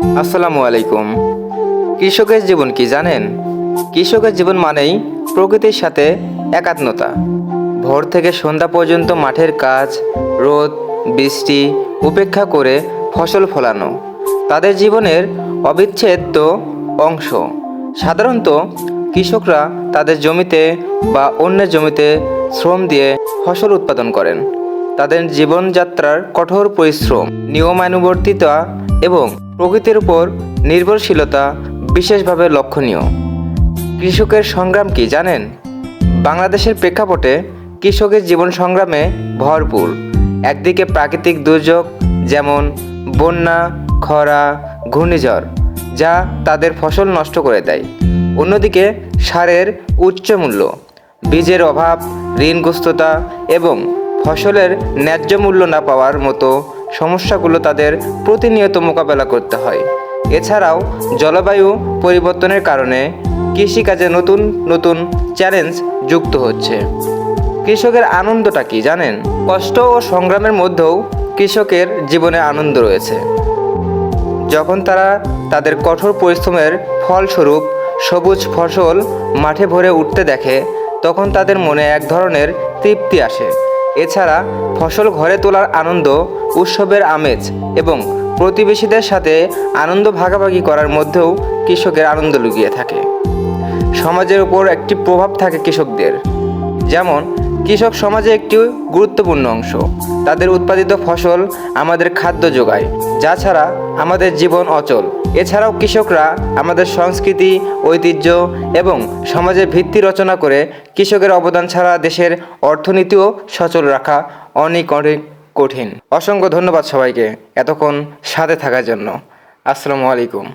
আসসালামু আলাইকুম। কৃষকের জীবন কি জানেন? কৃষকের জীবন মানেই প্রকৃতির সাথে একাত্মতা। ভোর থেকে সন্ধ্যা পর্যন্ত মাঠের কাজ, রোদ, বৃষ্টি উপেক্ষা করে ফসল ফলানো তাদের জীবনের অবিচ্ছেদ্য অংশ। সাধারণত কৃষকরা তাদের জমিতে বা অন্যের জমিতে শ্রম দিয়ে ফসল উৎপাদন করেন। তাদের জীবনযাত্রার কঠোর পরিশ্রম, নিয়মানুবর্তিতা এবং প্রকৃতির উপর নির্ভরশীলতা বিশেষভাবে লক্ষণীয়। কৃষকের সংগ্রাম কি জানেন? বাংলাদেশের প্রেক্ষাপটে কৃষকের জীবন সংগ্রামে ভরপুর। একদিকে প্রাকৃতিক দুর্যোগ, যেমন বন্যা, খরা, ঘূর্ণিঝড়, যা তাদের ফসল নষ্ট করে দেয়। অন্যদিকে সারের উচ্চ মূল্য, বীজের অভাব, ঋণগ্রস্ততা এবং ফসলের ন্যায্য মূল্য না পাওয়ার মতো সমস্যাগুলো তাদের প্রতিনিয়ত মোকাবেলা করতে হয়। এছাড়াও জলবায়ু পরিবর্তনের কারণে কৃষিকাজে নতুন নতুন চ্যালেঞ্জ যুক্ত হচ্ছে। কৃষকের আনন্দটা কি জানেন? কষ্ট ও সংগ্রামের মধ্যেও কৃষকের জীবনে আনন্দ রয়েছে। যখন তারা তাদের কঠোর পরিশ্রমের ফলস্বরূপ সবুজ ফসল মাঠে ভরে উঠতে দেখে, তখন তাদের মনে এক ধরনের তৃপ্তি আসে। এছাড়া ফসল ঘরে তোলার আনন্দ, উৎসবের আমেজ এবং প্রতিবেশীদের সাথে আনন্দ ভাগাভাগি করার মধ্যেও কৃষকের আনন্দ লুকিয়ে থাকে। সমাজের উপর একটি প্রভাব থাকে কৃষকদের। যেমন কৃষক সমাজে একটি গুরুত্বপূর্ণ অংশ। তাদের উৎপাদিত ফসল আমাদের খাদ্য যোগায়, যা ছাড়া আমাদের জীবন অচল। এছাড়াও কৃষকরা আমাদের সংস্কৃতি, ঐতিহ্য এবং সমাজের ভিত্তি রচনা করে কৃষকের অবদান ছাড়া দেশের অর্থনীতিও সচল রাখা অনেক অনেক কঠিন। অসংখ্য ধন্যবাদ সবাইকে এতক্ষণ সাথে থাকার জন্য। আসসালামু আলাইকুম।